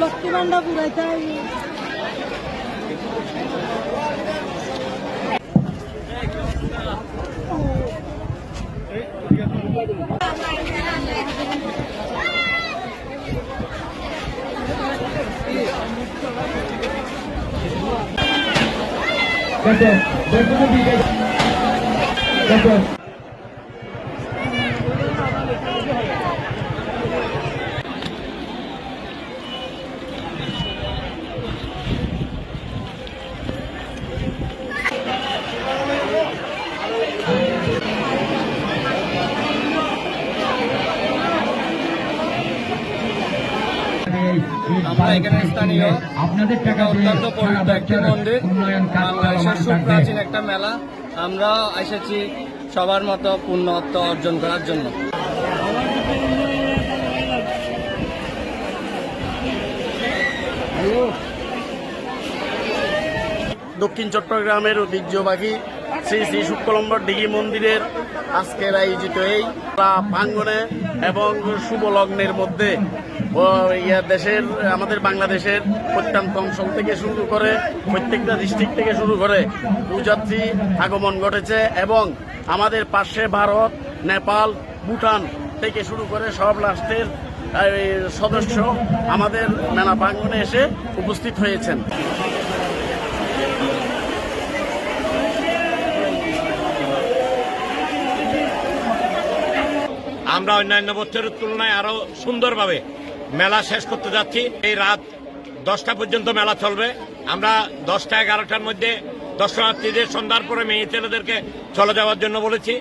Lakshmi Vanda পুরাইতে হবে। Betul, betul lebih Betul. আমরা এখানে স্থানীয় আপনাদের টাকা অত্যন্ত পবিত্র একটি মন্দির উন্নয়ন কাজ বাংলাদেশের সুপ্রাচীন একটা মেলা। আমরা এসেছি সবার মতো পূর্ণত্ব অর্জন করার জন্য। দক্ষিণ চট্টগ্রামের ঐতিহ্যবাহী শ্রী শ্রী শুক্লম্বর ডিগি মন্দিরের আজকের আয়োজিত এই প্রাঙ্গণে এবং শুভ লগ্নের মধ্যে দেশের, আমাদের বাংলাদেশের প্রত্যন্ত অঞ্চল থেকে শুরু করে প্রত্যেকটা ডিস্ট্রিক্ট থেকে শুরু করে পূযাত্রী আগমন ঘটেছে এবং আমাদের পাশে ভারত, নেপাল, ভুটান থেকে শুরু করে সব রাষ্ট্রের সদস্য আমাদের মেলা প্রাঙ্গণে এসে উপস্থিত হয়েছেন। আমরা অন্যান্য বছরের তুলনায় আরও সুন্দরভাবে মেলা শেষ করতে যাচ্ছি। এই রাত দশটা পর্যন্ত মেলা চলবে। আমরা দশটা এগারোটার মধ্যে দর্শনার্থীদের সন্ধ্যার পরে মেয়ে ছেলেদেরকে চলে যাওয়ার জন্য বলেছি।